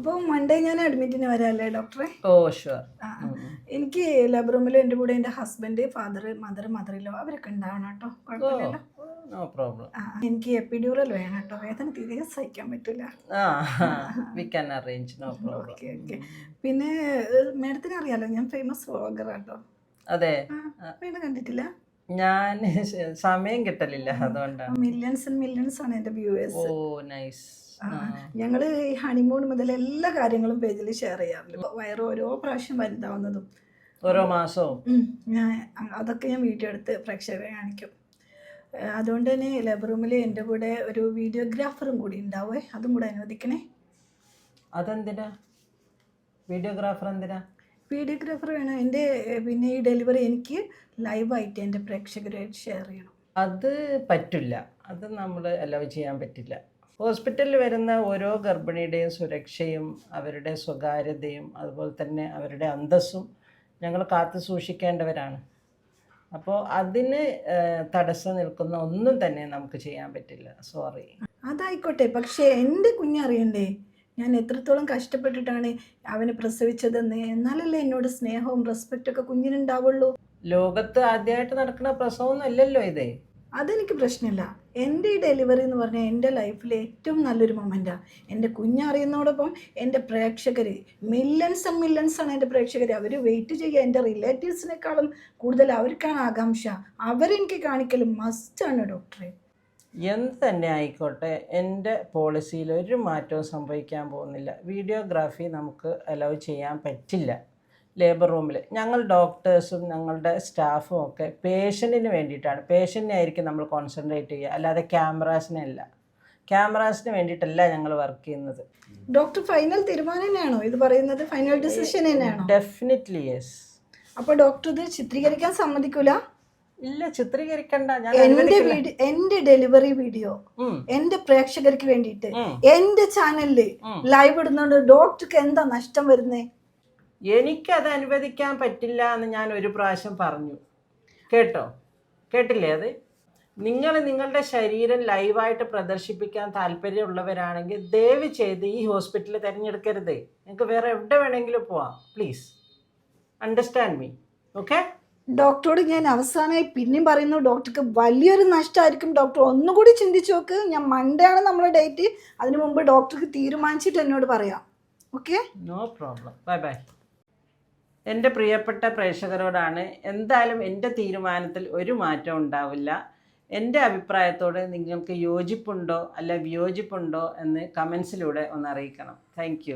അപ്പോൾ മൺഡേ ഞാൻ അഡ്മിറ്റിന് വരാല്ലേ ഡോക്ടറെ ഓ ഷുവർ എനിക്ക് ലാബ് റൂമിൽ എന്റെ കൂടെ എന്റെ ഹസ്ബൻഡ് ഫാദർ മദർ മദറിലോ അവരൊക്കെ ഉണ്ടാവണം കേട്ടോ. കുഴപ്പമില്ലല്ലോ? നോ പ്രോബ്ലം എനിക്ക് എപ്പിഡ്യൂറൽ വേണം കേട്ടോ. വേദന തീരെ സഹിക്കാൻ പറ്റില്ല we can arrange no problem okay okay പിന്നെ മേഡത്തിന് അറിയാലോ ഞാൻ ഫേമസ് വ്ളോഗർ കേട്ടോ. അതെ. മേഡം കണ്ടിട്ടില്ല? ഞാൻ സമയം കിട്ടലില്ല അതുകൊണ്ടാണ്. മില്യൺസ് ആൻഡ് മില്യൺസ് ആണ് ഓ നൈസ് ഞങ്ങൾ ഈ ഹണിമൂൺ മുതൽ എല്ലാ കാര്യങ്ങളും പേജിൽ ഷെയർ ചെയ്യാറുണ്ട്. വയറ് ഓരോ പ്രാവശ്യം വലുതാവുന്നതും. ഓരോ മാസവും. ഞാൻ അതൊക്കെ ഞാൻ വീഡിയോ എടുത്ത് പ്രേക്ഷകരെ കാണിക്കും. അതുകൊണ്ട് തന്നെ ലേബർ റൂമിൽ എന്റെ കൂടെ ഒരു വീഡിയോഗ്രാഫറും കൂടി ഉണ്ടാവേ. അതും കൂടെ അനുവദിക്കണേ. അതെന്തിനാ? വീഡിയോഗ്രാഫർ എന്തിനാ? വീഡിയോഗ്രാഫർ വേണം. എന്റെ പിന്നെ ഈ ഡെലിവറി എനിക്ക് ലൈവായിട്ട് എന്റെ പ്രേക്ഷകരുമായിട്ട് ഷെയർ ചെയ്യണം. അത് പറ്റില്ല. അത് നമ്മൾ അലവ് ചെയ്യാൻ പറ്റില്ല. ഹോസ്പിറ്റലിൽ വരുന്ന ഓരോ ഗർഭിണിയുടെയും സുരക്ഷയും അവരുടെ സ്വകാര്യതയും അതുപോലെ തന്നെ അവരുടെ അന്തസ്സും ഞങ്ങൾ കാത്തു സൂക്ഷിക്കേണ്ടവരാണ്. അപ്പോൾ അതിന് തടസ്സം നിൽക്കുന്ന ഒന്നും തന്നെ നമുക്ക് ചെയ്യാൻ പറ്റില്ല. സോറി. അതായിക്കോട്ടെ. പക്ഷേ എന്റെ കുഞ്ഞറിയണ്ടേ ഞാൻ എത്രത്തോളം കഷ്ടപ്പെട്ടിട്ടാണ് അവനെ പ്രസവിച്ചതെന്ന്? എന്നാലല്ലേ എന്നോട് സ്നേഹവും റെസ്പെക്റ്റൊക്കെ കുഞ്ഞിനുണ്ടാവുള്ളൂ. ലോകത്ത് ആദ്യമായിട്ട് നടക്കുന്ന പ്രസവമൊന്നും അല്ലല്ലോ ഇത്. അതെനിക്ക് പ്രശ്നമില്ല എന്റെ ഈ ഡെലിവറി എന്ന് പറഞ്ഞാൽ എന്റെ ലൈഫിലെ ഏറ്റവും നല്ലൊരു മൊമെന്റാണ് എന്റെ കുഞ്ഞറിയുന്നതോടൊപ്പം എന്റെ പ്രേക്ഷകർ മില്യൺസ് ആൻഡ് മില്യൺസ് ആണ് എന്റെ പ്രേക്ഷകർ അവർ വെയിറ്റ് ചെയ്യുക. എന്റെ റിലേറ്റീവ്സിനേക്കാളും കൂടുതൽ അവർക്കാണ് ആകാംക്ഷ. അവരെനിക്ക് കാണിക്കലും മസ്റ്റാണ് ഡോക്ടറെ എന്ത് തന്നെ ആയിക്കോട്ടെ എന്റെ പോളിസിയിൽ ഒരു മാറ്റവും സംഭവിക്കാൻ പോകുന്നില്ല. വീഡിയോഗ്രാഫി നമുക്ക് അലൗ ചെയ്യാൻ പറ്റില്ല. ലേബർ റൂമിൽ ഞങ്ങൾ ഡോക്ടേഴ്സും ഞങ്ങളുടെ സ്റ്റാഫും ഒക്കെ പേഷ്യന്റിന് വേണ്ടിയിട്ടാണ്. പേഷ്യന്റിനെ ആയിരിക്കും നമ്മൾ കോൺസെൻട്രേറ്റ് ചെയ്യുക. അല്ലാതെ ക്യാമറാസിനെ അല്ല. ക്യാമറാസിന് വേണ്ടിയിട്ടല്ല ഞങ്ങൾ വർക്ക് ചെയ്യുന്നത്. ഡോക്ടർ ഫൈനൽ തീരുമാനം തന്നെയാണോ? ഇത് പറയുന്നത് ഫൈനൽ ഡിസിഷൻ തന്നെയാണോ? ഡെഫിനറ്റ്ലി യെസ് അപ്പോൾ ഡോക്ടർ ഇത് ചിത്രീകരിക്കാൻ സമ്മതിക്കൂല? ഇല്ല ചിത്രീകരിക്കണ്ട. ഞാൻ എന്റെ വീഡിയോ എന്റെ ഡെലിവറി വീഡിയോ എന്റെ എന്റെ പ്രേക്ഷകർക്ക് വേണ്ടിയിട്ട് എന്റെ എന്റെ ചാനലിൽ ലൈവ് ഇടുന്നോണ്ട് ഡോക്ടർക്ക് എന്താ നഷ്ടം വരുന്നേ? എനിക്ക് അത് അനുവദിക്കാൻ പറ്റില്ല എന്ന് ഞാൻ ഒരു പ്രാവശ്യം പറഞ്ഞു. കേട്ടോ? കേട്ടില്ലേ അത്? നിങ്ങൾ നിങ്ങളുടെ ശരീരം ലൈവായിട്ട് പ്രദർശിപ്പിക്കാൻ താല്പര്യമുള്ളവരാണെങ്കിൽ ദയവ് ചെയ്ത് ഈ ഹോസ്പിറ്റൽ തിരഞ്ഞെടുക്കരുത്. നിങ്ങൾക്ക് വേറെ എവിടെ വേണമെങ്കിലും പോവാം. പ്ലീസ് അണ്ടർസ്റ്റാൻഡ് മീ ഓക്കെ ഡോക്ടറോട് ഞാൻ അവസാനമായി പിന്നെയും പറയുന്നു ഡോക്ടർക്ക് വലിയൊരു നഷ്ടമായിരിക്കും ഡോക്ടർ. ഒന്നുകൂടി ചിന്തിച്ചു നോക്ക്. ഞാൻ മൺഡേ ആണ് നമ്മുടെ ഡേറ്റ്. അതിനു മുമ്പ് ഡോക്ടർക്ക് തീരുമാനിച്ചിട്ട് എന്നോട് പറയാം. Okay? No problem bye bye എന്റെ പ്രിയപ്പെട്ട പ്രേക്ഷകരോടാണ് എന്തായാലും എന്റെ തീരുമാനത്തിൽ ഒരു മാറ്റം ഉണ്ടാവില്ല. എന്റെ അഭിപ്രായത്തോട് നിങ്ങൾക്ക് യോജിപ്പുണ്ടോ അല്ല വിയോജിപ്പുണ്ടോ എന്ന് കമൻസിലൂടെ ഒന്ന് അറിയിക്കണം. താങ്ക്